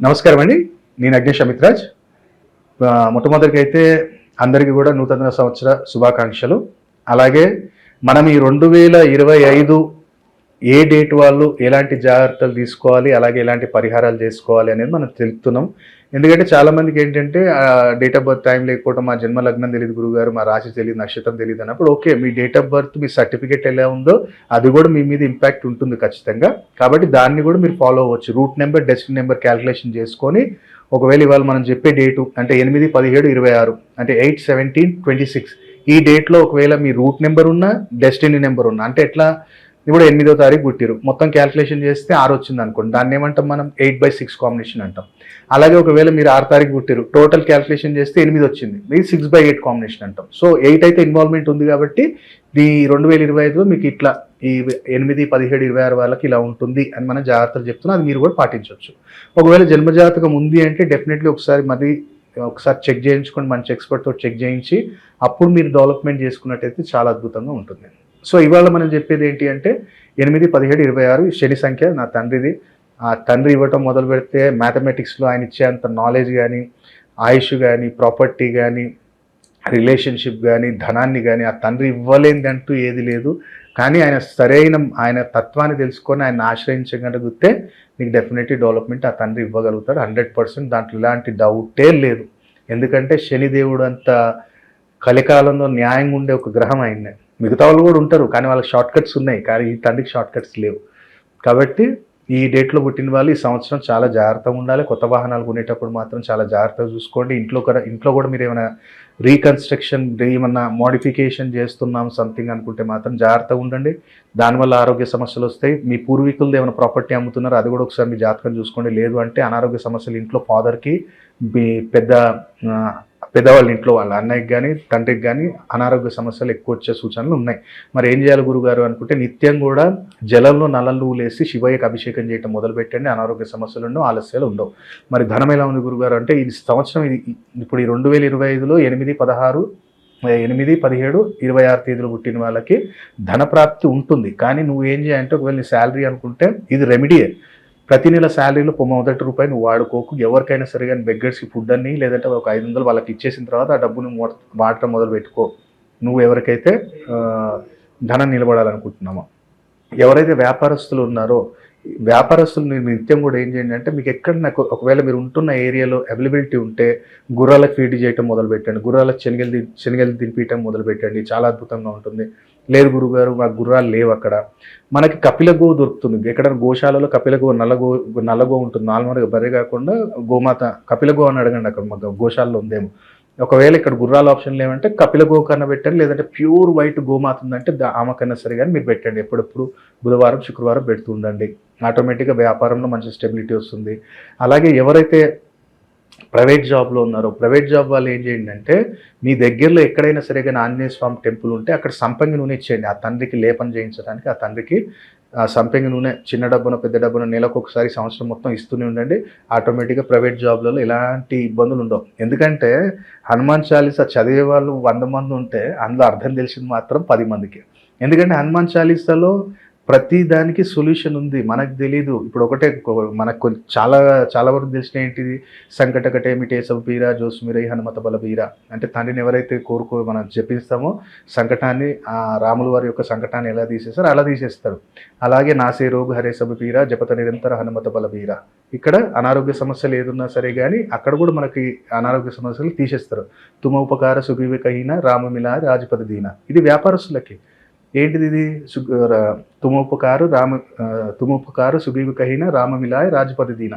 నమస్కారం అండి. నేను అగ్నేష్ అమిత్రాజ్ ఆ, అయితే అందరికీ కూడా నూతన సంవత్సర శుభాకాంక్షలు. అలాగే మనం ఈ రెండు వేల ఇరవై ఐదు ఏ డేట్ వాళ్ళు ఎలాంటి జాగ్రత్తలు తీసుకోవాలి అలాగే ఎలాంటి పరిహారాలు చేసుకోవాలి అనేది మనం తెలుపుతున్నాం. ఎందుకంటే చాలామందికి ఏంటంటే డేట్ ఆఫ్ బర్త్ టైం లేకపోవడం మా జన్మ లగ్నం తెలియదు గురుగారు మా రాశి తెలియదు నక్షత్రం తెలియదు అన్నప్పుడు ఓకే మీ డేట్ ఆఫ్ బర్త్ మీ సర్టిఫికేట్ ఎలా ఉందో అది కూడా మీ మీద ఇంపాక్ట్ ఉంటుంది ఖచ్చితంగా. కాబట్టి దాన్ని కూడా మీరు ఫాలో అవ్వచ్చు. Root number destiny number calculation చేసుకొని ఒకవేళ ఇవాళ మనం చెప్పే డేటు అంటే ఎనిమిది పదిహేడు ఇరవై ఆరు అంటే ఎయిట్ సెవెంటీన్ ట్వంటీ సిక్స్. ఈ డేట్లో ఒకవేళ మీ రూట్ నెంబర్ ఉన్నా డెస్టినీ నెంబర్ ఉన్నా అంటే ఎట్లా ఇప్పుడు ఎనిమిదో తారీఖు పుట్టిరు మొత్తం క్యాల్కులేషన్ చేస్తే ఆరు వచ్చింది అనుకోండి. దాన్ని ఏమంటాం మనం? ఎయిట్ బై సిక్స్ కాంబినేషన్ అంటాం. అలాగే ఒకవేళ మీరు ఆరు తారీఖు పుట్టిరు టోటల్ క్యాల్కులేషన్ చేస్తే ఎనిమిది వచ్చింది. మీరు సిక్స్ బై ఎయిట్ కాంబినేషన్ అంటాం. సో ఎయిట్ అయితే ఇన్వాల్వ్మెంట్ ఉంది కాబట్టి ఈ రెండు వేల ఇరవై ఐదులో మీకు ఇట్లా ఈ ఎనిమిది పదిహేడు ఇరవై ఆరు వాళ్ళకి ఇలా ఉంటుంది అని మనం జాగ్రత్తలు చెప్తున్నాం. అది మీరు కూడా పాటించవచ్చు. ఒకవేళ జన్మజాతకం ఉంది అంటే డెఫినెట్లీ ఒకసారి మరి ఒకసారి చెక్ చేయించుకొని మంచి ఎక్స్పర్ట్తో చెక్ చేయించి అప్పుడు మీరు డెవలప్మెంట్ చేసుకున్నట్టయితే చాలా అద్భుతంగా ఉంటుంది. సో ఇవాళ మనం చెప్పేది ఏంటి అంటే ఎనిమిది పదిహేడు ఇరవై ఆరు శని సంఖ్య నా తండ్రిది. ఆ తండ్రి ఇవ్వటం మొదలు పెడితే మ్యాథమెటిక్స్లో ఆయన ఇచ్చేంత నాలెడ్జ్ కానీ ఆయుష్ కానీ ప్రాపర్టీ కానీ రిలేషన్షిప్ కానీ ధనాన్ని కానీ ఆ తండ్రి ఇవ్వలేదంటూ ఏది లేదు. కానీ ఆయన సరైన ఆయన తత్వాన్ని తెలుసుకొని ఆయన ఆశ్రయించగలిగితే నీకు డెఫినెట్లీ డెవలప్మెంట్ ఆ తండ్రి ఇవ్వగలుగుతాడు. హండ్రెడ్ పర్సెంట్ దాంట్లో ఇలాంటి డౌటే లేదు. ఎందుకంటే శనిదేవుడు అంత కలికాలంలో న్యాయంగా ఉండే ఒక గ్రహం అయింది మిగతా వాళ్ళు కూడా ఉంటారు కానీ వాళ్ళకి షార్ట్ కట్స్ ఉన్నాయి కానీ ఈ తండ్రికి షార్ట్ కట్స్ లేవు. కాబట్టి ఈ డేట్లో పుట్టిన వాళ్ళు ఈ సంవత్సరం చాలా జాగ్రత్తగా ఉండాలి. కొత్త వాహనాలు కొనేటప్పుడు మాత్రం చాలా జాగ్రత్తగా చూసుకోండి. ఇంట్లో కూడా ఇంట్లో కూడా మీరు ఏమైనా రీకన్స్ట్రక్షన్ ఏమన్నా మోడిఫికేషన్ చేస్తున్నాం సంథింగ్ అనుకుంటే మాత్రం జాగ్రత్తగా ఉండండి. దానివల్ల ఆరోగ్య సమస్యలు వస్తాయి. మీ పూర్వీకులది ఏమైనా ప్రాపర్టీ అమ్ముతున్నారు అది కూడా ఒకసారి మీ జాతకం చూసుకోండి. లేదు అంటే అనారోగ్య సమస్యలు ఇంట్లో ఫాదర్కి మీ పెద్ద పెద్దవాళ్ళ ఇంట్లో వాళ్ళ అన్నయ్యకి కానీ తండ్రికి కానీ అనారోగ్య సమస్యలు ఎక్కువ వచ్చే సూచనలు ఉన్నాయి. మరి ఏం చేయాలి గురుగారు అనుకుంటే నిత్యం కూడా జలంలో నలలు లేసి శివయ్యకి అభిషేకం చేయటం మొదలు పెట్టండి అనారోగ్య సమస్యలు ఉండవు ఆలస్యాలు ఉండవు. మరి ధనం ఎలా ఉంది గురుగారు అంటే ఈ సంవత్సరం ఇది ఇప్పుడు ఈ రెండు వేల ఇరవై ఐదులో ఎనిమిది పదహారు ఎనిమిది పదిహేడు ఇరవై ఆరు తేదీలు పుట్టిన వాళ్ళకి ధన ప్రాప్తి ఉంటుంది. కానీ నువ్వు ఏం చేయాలంటే ఒకవేళ నీ శాలరీ అనుకుంటే ఇది రెమెడీయే. ప్రతి నెల శాలరీలో మొదటి రూపాయి నువ్వు వాడుకోకు. ఎవరికైనా సరే కానీ బెగ్గర్స్కి ఫుడ్ అని లేదంటే ఒక ఐదు వందలు వాళ్ళకి ఇచ్చేసిన తర్వాత ఆ డబ్బును వాడటం మొదలు పెట్టుకో. నువ్వు ఎవరికైతే ధనం నిలబడాలనుకుంటున్నామో ఎవరైతే వ్యాపారస్తులు ఉన్నారో వ్యాపారస్తులు మీరు నిత్యం కూడా ఏం చేయండి అంటే మీకు ఎక్కడ నాకు ఒకవేళ మీరు ఉంటున్న ఏరియాలో అవైలబిలిటీ ఉంటే గుర్రాలకు ఫీడ్ చేయటం మొదలు పెట్టండి గుర్రాలకు శనగలు ది- శనగలు దింపించడం మొదలు పెట్టండి చాలా అద్భుతంగా ఉంటుంది. లేదు గురుగారు మాకు గుర్రాలు లేవు అక్కడ. మనకి కపిల గో దొరుకుతుంది. ఎక్కడ గోశాలలో కపిల గో నల్లగో ఉంటుంది. నార్మల్గా బర్రె కాకుండా గోమాత కపిల గో అని అడగండి అక్కడ మాకు గోశాలలో ఉందేమో. ఒకవేళ ఇక్కడ గుర్రాల ఆప్షన్ లేవంటే కపిల గో కన్నా పెట్టండి లేదంటే ప్యూర్ వైట్ గోమాత ఉందంటే దా- ఆమె కన్నా సరే కానీ మీరు పెట్టండి. ఎప్పుడెప్పుడు? బుధవారం శుక్రవారం పెడుతూ ఉండండి. ఆటోమేటిక్గా వ్యాపారంలో మంచి స్టెబిలిటీ వస్తుంది. అలాగే ఎవరైతే ప్రైవేట్ జాబ్లో ఉన్నారు ప్రైవేట్ జాబ్ వాళ్ళు ఏం చేయండి అంటే మీ దగ్గరలో ఎక్కడైనా సరే కానీ ఆంజనేయ స్వామి టెంపుల్ ఉంటే అక్కడ సంపంగి నూనె ఇచ్చేయండి. ఆ తండ్రికి లేపన చేయించడానికి ఆ తండ్రికి ఆ సంపంగి నూనె చిన్న డబ్బున పెద్ద డబ్బున నెలకు ఒకసారి సంవత్సరం మొత్తం ఇస్తూనే ఉండండి. ఆటోమేటిక్గా ప్రైవేట్ జాబ్లలో ఎలాంటి ఇబ్బందులు ఉండవు. ఎందుకంటే హనుమాన్ చాలీసా చదివే వాళ్ళు వంద మంది ఉంటే అందులో అర్థం తెలిసింది మాత్రం పది మందికి. ఎందుకంటే హనుమాన్ చాలీసాలో ప్రతి దానికి సొల్యూషన్ ఉంది. మనకు తెలీదు. ఇప్పుడు ఒకటే మనకు చాలా చాలా వరకు తెలిసిన ఏంటిది? సంకటకటే మిటేసవ బీరా జోసుమిరై హనుమత బల బీరా. అంటే తండ్రిని ఎవరైతే కోరుకో మనం జపిస్తామో సంకటాన్ని ఆ రాముల వారి యొక్క సంకటాన్ని ఎలా తీసేస్తారో అలా తీసేస్తారు. అలాగే నాసే రోగు హరే సభ బీరా జపత నిరంతర హనుమత బల బీరా. ఇక్కడ అనారోగ్య సమస్యలు ఏదున్నా సరే కానీ అక్కడ కూడా మనకి అనారోగ్య సమస్యలు తీసేస్తారు. తుమ ఉపకార సుగ్రీవికహీన రామమిలా రాజపద దీన. ఇది వ్యాపారస్తులకి. ఏంటిది ఇది? సు- తుమోపకారు రామ ఆ, సుగ్రీవు సుగ్రీవికహీన రామమిలాయ రాజపతి దీన.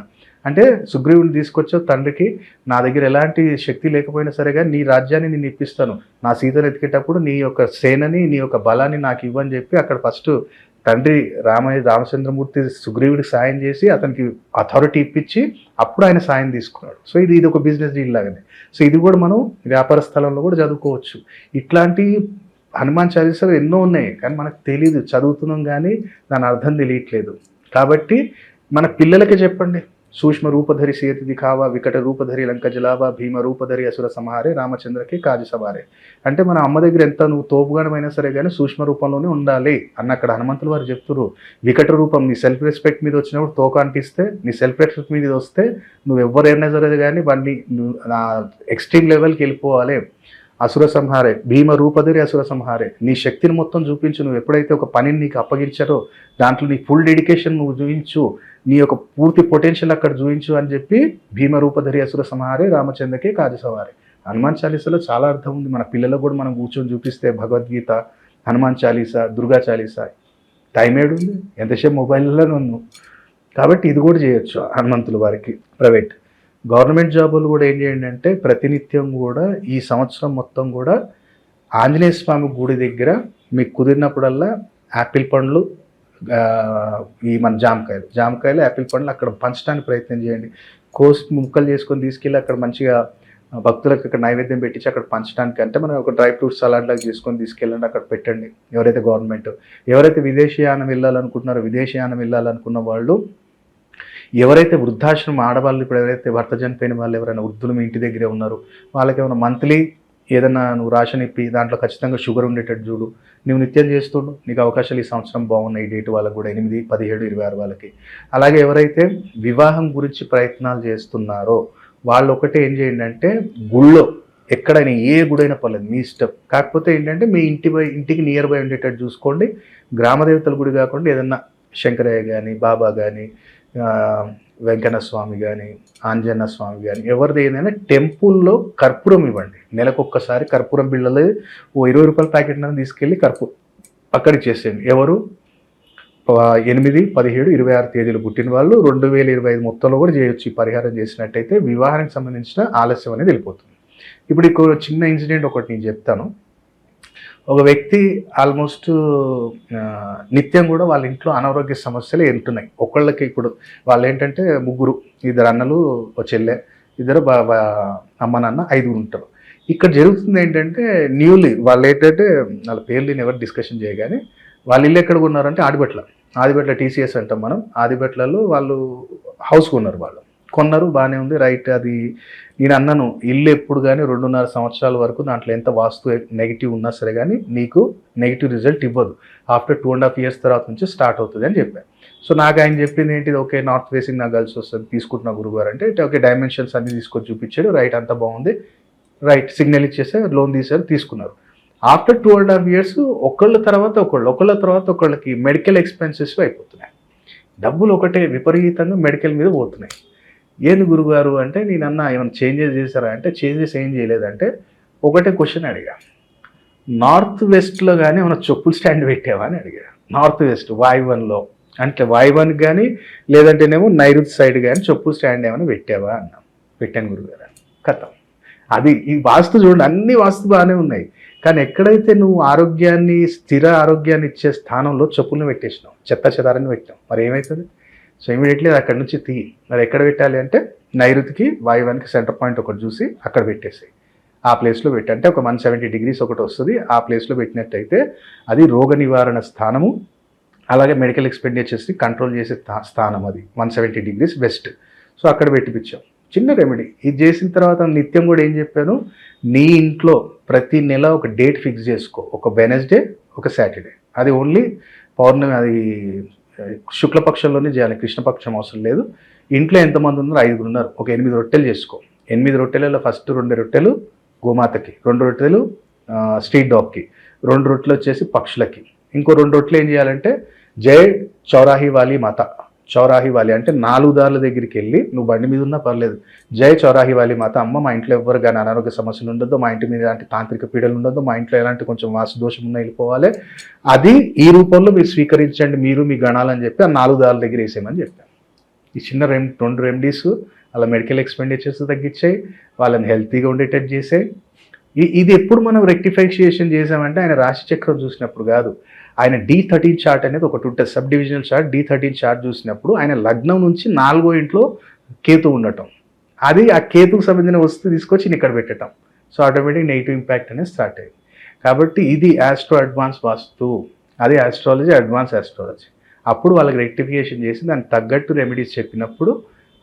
అంటే సుగ్రీవుని తీసుకొచ్చే తండ్రికి నా దగ్గర ఎలాంటి శక్తి లేకపోయినా సరే కానీ నీ రాజ్యాన్ని నేను ఇప్పిస్తాను. నా సీతను ఎతికేటప్పుడు నీ యొక్క సేనని నీ యొక్క బలాన్ని నాకు ఇవ్వని చెప్పి అక్కడ ఫస్ట్ తండ్రి రామయ్య రామచంద్రమూర్తి సుగ్రీవుడికి సాయం చేసి అతనికి అథారిటీ ఇప్పించి అప్పుడు ఆయన సాయం తీసుకున్నాడు. సో ఇది ఇది ఒక బిజినెస్ డీల్ లాగానే. సో ఇది కూడా మనం వ్యాపార స్థలంలో కూడా చదువుకోవచ్చు. ఇట్లాంటి హనుమాన్ చాలీసాలు ఎన్నో ఉన్నాయి కానీ మనకు తెలియదు చదువుతున్నాం కానీ దాని అర్థం తెలియట్లేదు. కాబట్టి మన పిల్లలకి చెప్పండి. సూక్ష్మ రూపధరి సేతిది కావా వికట రూపధరి లంక జలావా భీమ రూపధరి అసుర సంహారే రామచంద్రకి కాజు సవారే. అంటే మన అమ్మ దగ్గర ఎంత నువ్వు తోపుగానమైనా సరే కానీ సూక్ష్మ రూపంలోనే ఉండాలి అన్న అక్కడ హనుమంతులు వారు చెప్తున్నారు వికట రూపం నీ సెల్ఫ్ రెస్పెక్ట్ మీద వచ్చినప్పుడు తోక అంటిస్తే నీ సెల్ఫ్ రెస్పెక్ట్ మీద వస్తే నువ్వు ఎవరైనా సరే కానీ వాడిని నా ఎక్స్ట్రీమ్ లెవెల్కి వెళ్ళిపోవాలి. అసుర సంహారే భీమ రూపధరి అసుర సంహారే. నీ శక్తిని మొత్తం చూపించు. నువ్వు ఎప్పుడైతే ఒక పనిని నీకు అప్పగించారో దాంట్లో నీ ఫుల్ డెడికేషన్ నువ్వు చూపించు. నీ యొక్క పూర్తి పొటెన్షియల్ అక్కడ చూపించు అని చెప్పి భీమ రూపధరి అసుర సంహారే రామచంద్రకే కాజసవారే హనుమాన్ చాలీసాలో చాలా అర్థం ఉంది. మన పిల్లలకు కూడా మనం కూర్చొని చూపిస్తే భగవద్గీత హనుమాన్ చాలీసా దుర్గా చాలీసా. టైం ఏడుంది? ఎంతసేపు మొబైల్లో నన్ను కాబట్టి ఇది కూడా చేయొచ్చు హనుమంతుల వారికి ప్రైవేట్ గవర్నమెంట్ జాబులు కూడా ఏం చేయండి అంటే ప్రతినిత్యం కూడా ఈ సంవత్సరం మొత్తం కూడా ఆంజనేయ స్వామి గుడి దగ్గర మీకు కుదిరినప్పుడల్లా యాపిల్ పండ్లు ఈ మన జామకాయలు. జామకాయలు యాపిల్ పండ్లు అక్కడ పంచడానికి ప్రయత్నం చేయండి. కోసి ముక్కలు చేసుకొని తీసుకెళ్ళి అక్కడ మంచిగా భక్తులకు అక్కడ నైవేద్యం పెట్టించి అక్కడ పంచడానికి అంటే మనం ఒక డ్రై ఫ్రూట్స్ సలాడ్ లాగా చేసుకొని తీసుకెళ్ళండి అక్కడ పెట్టండి ఎవరైతే గవర్నమెంట్. ఎవరైతే విదేశీయానం వెళ్ళాలనుకుంటున్నారో విదేశీయానం వెళ్ళాలనుకున్న వాళ్ళు ఎవరైతే వృద్ధాశ్రమం ఆడవాళ్ళు ఇప్పుడు ఎవరైతే భర్త చనిపోయిన వాళ్ళు ఎవరైనా వృద్ధులు మీ ఇంటి దగ్గరే ఉన్నారు వాళ్ళకి ఏమైనా మంత్లీ ఏదైనా నువ్వు రాషన్ ఇప్పి దాంట్లో ఖచ్చితంగా షుగర్ ఉండేటట్టు చూడు. నువ్వు నిత్యం చేస్తుండు నీకు అవకాశాలు ఈ సంవత్సరం బాగున్నాయి ఈ డేట్ వాళ్ళకి కూడా ఎనిమిది పదిహేడు ఇరవై ఆరు వాళ్ళకి. అలాగే ఎవరైతే వివాహం గురించి ప్రయత్నాలు చేస్తున్నారో వాళ్ళు ఒకటే ఏం చేయండి అంటే గుళ్ళో ఎక్కడైనా ఏ గుడైనా పర్లేదు మీ ఇష్టం. కాకపోతే ఏంటంటే మీ ఇంటి ఇంటికి నియర్ బై ఉండేటట్టు చూసుకోండి. గ్రామదేవతల గుడి కాకుండా ఏదన్నా శంకరయ్య కానీ బాబా కానీ వెంకన్న స్వామి కానీ ఆంజనేయ స్వామి కానీ ఎవరిది ఏదైనా టెంపుల్లో కర్పూరం ఇవ్వండి. నెలకొక్కసారి కర్పూరం బిళ్ళలు ఓ ఇరవై రూపాయల ప్యాకెట్ నన్ను తీసుకెళ్ళి కర్పూరం అక్కడికి చేసేయండి. ఎవరు? ఎనిమిది పదిహేడు ఇరవై ఆరు తేదీలు పుట్టిన వాళ్ళు రెండు వేల ఇరవై ఐదు మొత్తంలో కూడా చేయొచ్చు. పరిహారం చేసినట్టయితే వివాహానికి సంబంధించిన ఆలస్యం అనేది వెళ్ళిపోతుంది. ఇప్పుడు ఇక్కడ చిన్న ఇన్సిడెంట్ ఒకటి నేను చెప్తాను. ఒక వ్యక్తి ఆల్మోస్ట్ నిత్యం కూడా వాళ్ళ ఇంట్లో అనారోగ్య సమస్యలు ఉంటున్నాయి. ఒకళ్ళకి ఇప్పుడు వాళ్ళు ఏంటంటే ముగ్గురు ఇద్దరు అన్నలు ఒక చెల్లె ఇద్దరు బా అమ్మ నాన్న ఐదుగురు ఉంటారు. ఇక్కడ జరుగుతుంది ఏంటంటే న్యూలీ వాళ్ళు ఏంటంటే వాళ్ళ పేర్లు నేను ఎవరు డిస్కషన్ చేయగానే వాళ్ళు ఇల్లు ఎక్కడ ఉన్నారంటే ఆదిబెట్ల. ఆదిబెట్ల టీసీఎస్ అంటాం మనం. ఆదిబెట్లలో వాళ్ళు హౌస్ కొన్నారు వాళ్ళు. కొన్నారు బాగానే ఉంది. రైట్ అది నేను అన్నాను ఇల్లు ఎప్పుడు కానీ రెండున్నర సంవత్సరాల వరకు దాంట్లో ఎంత వాస్తు నెగిటివ్ ఉన్నా సరే కానీ నీకు నెగిటివ్ రిజల్ట్ ఇవ్వదు. After two and half years తర్వాత నుంచి స్టార్ట్ అవుతుంది అని చెప్పాను సో నాకు ఆయన చెప్పింది ఏంటిది ఓకే నార్త్ ఫేసింగ్ నాకు కలిసి వస్తుంది తీసుకుంటున్నా గురుగారు అంటే ఓకే డైమెన్షన్స్ అన్ని తీసుకొని చూపించాడు రైట్ అంతా బాగుంది. రైట్ సిగ్నల్ ఇచ్చేస్తే లోన్ తీసారు తీసుకున్నారు. After two and half years ఒకళ్ళ తర్వాత ఒకళ్ళు ఒకళ్ళ తర్వాత ఒకళ్ళకి మెడికల్ ఎక్స్పెన్సెస్ అయిపోతున్నాయి. డబ్బులు ఒకటే విపరీతంగా మెడికల్ మీద పోతున్నాయి. ఏంది గురుగారు? అంటే నేనన్నా ఏమైనా చేంజెస్ చేశారా? అంటే చేంజెస్ ఏం చేయలేదంటే ఒకటే క్వశ్చన్ అడిగా. నార్త్ వెస్ట్లో కానీ ఏమైనా చెప్పులు స్టాండ్ పెట్టావా? అని అడిగా. నార్త్ వెస్ట్ వాయువన్లో అంటే వాయువన్ కానీ లేదంటేనేమో నైరుత్ సైడ్ కానీ చెప్పులు స్టాండ్ ఏమైనా పెట్టావా? అన్నాం. పెట్టాను గురుగారు. అని. కథం. అది ఈ వాస్తు చూడండి అన్ని వాస్తు బాగానే ఉన్నాయి. కానీ ఎక్కడైతే నువ్వు ఆరోగ్యాన్ని స్థిర ఆరోగ్యాన్ని ఇచ్చే స్థానంలో చెప్పులను పెట్టేసినావు చెత్త చెదారాన్ని పెట్టావు మరి ఏమవుతుంది సో ఇమీడియట్లీ అక్కడ నుంచి తీ మరి ఎక్కడ పెట్టాలి అంటే నైరుతికి వాయువానికి సెంటర్ పాయింట్ ఒకటి చూసి అక్కడ పెట్టేసి ఆ ప్లేస్లో పెట్టి. అంటే ఒక వన్ సెవెంటీ డిగ్రీస్ ఒకటి వస్తుంది. ఆ ప్లేస్లో పెట్టినట్టయితే అది రోగ నివారణ స్థానము అలాగే మెడికల్ ఎక్స్పెండిచర్స్ని కంట్రోల్ చేసే స్థానం అది. One seventy degrees west so అక్కడ పెట్టిపించాం చిన్న రెమెడీ ఇది చేసిన తర్వాత నిత్యం కూడా ఏం చెప్పాను? నీ ఇంట్లో ప్రతి నెల ఒక డేట్ ఫిక్స్ చేసుకో. ఒక వెనస్డే ఒక సాటర్డే అది ఓన్లీ పౌర్ణమి అది శుక్లపక్షంలోనే చేయాలి కృష్ణపక్షం అవసరం లేదు. ఇంట్లో ఎంతమంది ఉన్నారు ఐదుగురు ఉన్నారు. ఒక ఎనిమిది రొట్టెలు చేసుకో. ఎనిమిది రొట్టెలలో ఫస్ట్ రెండు రొట్టెలు గోమాతకి రెండు రొట్టెలు స్ట్రీట్ డాగ్కి రెండు రొట్టెలు వచ్చేసి పక్షులకి. ఇంకో రెండు రొట్టెలు ఏం చేయాలంటే జై చౌరాహి వాలి మాత. చౌరాహి వాలి అంటే నాలుగు దారుల దగ్గరికి వెళ్ళి నువ్వు బండి మీద ఉన్నా పర్లేదు. జై చౌరాహి వాలి మాత అమ్మ మా ఇంట్లో ఎవ్వరు కానీ అనారోగ్య సమస్యలు ఉండొద్దు మా ఇంటి మీద ఎలాంటి తాంత్రిక పీడలు ఉండొద్దు మా ఇంట్లో ఎలాంటి కొంచెం వాసు దోషం ఉన్నా వెళ్ళిపోవాలి. అది ఈ రూపంలో మీరు స్వీకరించండి మీరు మీ గణాలని చెప్పి ఆ నాలుగు దారుల దగ్గర వేసేయమని చెప్పాను ఈ చిన్న రెమ్ రెండు రెమెడీస్ అలా మెడికల్ ఎక్స్పెండిచర్స్ తగ్గించాయి వాళ్ళని హెల్తీగా ఉండేటట్టు చేసాయి. ఇది ఎప్పుడు మనం రెక్టిఫికేషన్ చేసామంటే ఆయన రాశి చక్రం చూసినప్పుడు కాదు. ఆయన డి థర్టీన్ చార్ట్ అనేది ఒకటి ఉంటుంది. Sub divisional chart D thirteen chart చూసినప్పుడు ఆయన లగ్నం నుంచి నాలుగో ఇంట్లో కేతు ఉండటం. అది ఆ కేతుకు సంబంధించిన వస్తువు తీసుకొచ్చి ఇక్కడ పెట్టడం సో ఆటోమేటిక్ నెగిటివ్ ఇంపాక్ట్ అనేది స్టార్ట్ అయ్యింది. కాబట్టి ఇది ఆస్ట్రో అడ్వాన్స్ వాస్తు అది ఆస్ట్రాలజీ అడ్వాన్స్ ఆస్ట్రాలజీ అప్పుడు వాళ్ళకి రెక్టిఫికేషన్ చేసి దానికి తగ్గట్టు రెమెడీస్ చెప్పినప్పుడు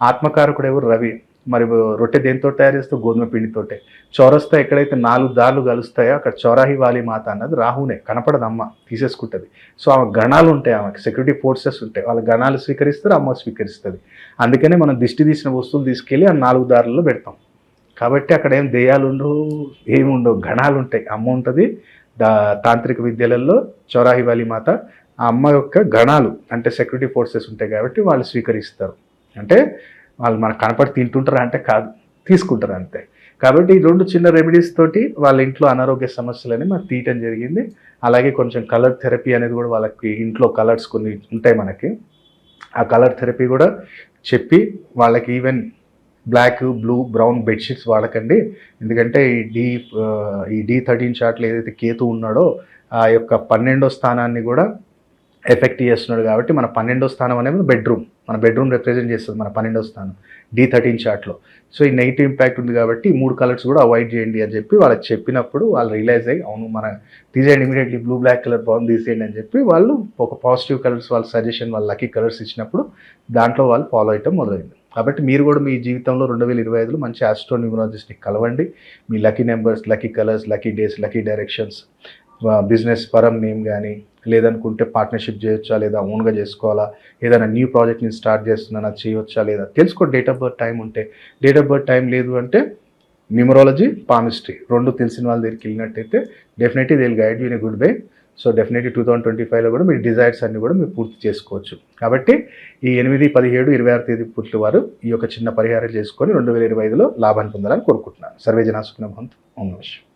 ఆత్మకారకుడు ఎవరు? రవి. మరి రొట్టె దేంతో తయారు చేస్తూ గోధుమ పిండితోటే. చౌరస్తా ఎక్కడైతే నాలుగు దారులు కలుస్తాయో అక్కడ చౌరాహి వాలి మాత అన్నది రాహునే కనపడదు అమ్మ తీసేసుకుంటుంది. సో ఆమె గణాలు ఉంటాయి ఆమెకి సెక్యూరిటీ ఫోర్సెస్ ఉంటాయి. వాళ్ళ గణాలు స్వీకరిస్తారు అమ్మ స్వీకరిస్తుంది. అందుకనే మనం దిష్టి తీసిన వస్తువులు తీసుకెళ్ళి ఆ నాలుగు దారులలో పెడతాం. కాబట్టి అక్కడ ఏం దెయ్యాలు ఉండవు ఏమి ఉండవు గణాలు ఉంటాయి. అమ్మ ఉంటుంది దా తాంత్రిక విద్యలలో చౌరాహి వాలి మాత ఆ అమ్మ యొక్క గణాలు అంటే సెక్యూరిటీ ఫోర్సెస్ ఉంటాయి కాబట్టి వాళ్ళు స్వీకరిస్తారు. అంటే వాళ్ళు మనకు కనపడి తింటుంటారా అంటే కాదు తీసుకుంటారు అంతే. కాబట్టి ఈ రెండు చిన్న రెమెడీస్ తోటి వాళ్ళ ఇంట్లో అనారోగ్య సమస్యలని మనకు తీయటం జరిగింది. అలాగే కొంచెం కలర్ థెరపీ అనేది కూడా వాళ్ళకి ఇంట్లో కలర్స్ కొన్ని ఉంటాయి మనకి. ఆ కలర్ థెరపీ కూడా చెప్పి వాళ్ళకి even black blue brown bedsheets వాడకండి. ఎందుకంటే ఈ డి ఈ డి థర్టీన్ షార్ట్లో ఏదైతే కేతు ఉన్నాడో ఆ యొక్క పన్నెండో స్థానాన్ని కూడా ఎఫెక్ట్ చేస్తున్నాడు కాబట్టి మన పన్నెండో స్థానం అనేది బెడ్రూమ్ మన బెడ్రూమ్ రిప్రజెంట్ చేస్తుంది మన పన్నెండో స్థానం డి థర్టీన్ చార్ట్లో సో ఈ నెగిటివ్ ఇంపాక్ట్ ఉంది కాబట్టి మూడు కలర్స్ కూడా అవాయిడ్ చేయండి అని చెప్పి వాళ్ళకి చెప్పినప్పుడు వాళ్ళు రియలైజ్ అయ్యి అవును మన తీసేయండి ఇమీడియట్లీ బ్లూ బ్లాక్ కలర్ బాగుంది తీసేయండి అని చెప్పి వాళ్ళు ఒక పాజిటివ్ కలర్స్ వాళ్ళ సజెషన్ వాళ్ళ లక్కీ కలర్స్ ఇచ్చినప్పుడు దాంట్లో వాళ్ళు ఫాలో అవ్వటం మొదలైంది. కాబట్టి మీరు కూడా మీ జీవితంలో రెండు వేల ఇరవై ఐదులో మంచి ఆస్ట్రో న్యూమరాలజిస్ట్ని కలవండి. మీ lucky numbers lucky colours lucky days lucky directions business పరం నేమ్ కానీ లేదనుకుంటే పార్ట్నర్షిప్ చేయొచ్చా లేదా ఓన్గా చేసుకోవాలా? ఏదైనా న్యూ ప్రాజెక్ట్ నేను స్టార్ట్ చేస్తున్నానా చేయొచ్చా లేదా? తెలుసుకో డేట్ ఆఫ్ బర్త్ టైం ఉంటే. డేట్ ఆఫ్ బర్త్ టైం లేదు అంటే న్యూమరాలజీ పామిస్ట్రీ రెండు తెలిసిన వాళ్ళ దగ్గరికి వెళ్ళినట్టయితే definitely they guide you in good way so definitely two thousand twenty ఫైవ్లో కూడా మీ డిజైర్స్ అన్ని కూడా మీరు పూర్తి చేసుకోవచ్చు. కాబట్టి ఈ ఎనిమిది పదిహేడు ఇరవై ఆరు తేదీ పుట్టిన వారు ఈ యొక్క చిన్న పరిహారం చేసుకొని రెండు వేల ఇరవై ఐదులో లాభాన్ని పొందాలని కోరుకుంటున్నాను. సర్వే జనా సుఖిన భవంతు ఓం నమః.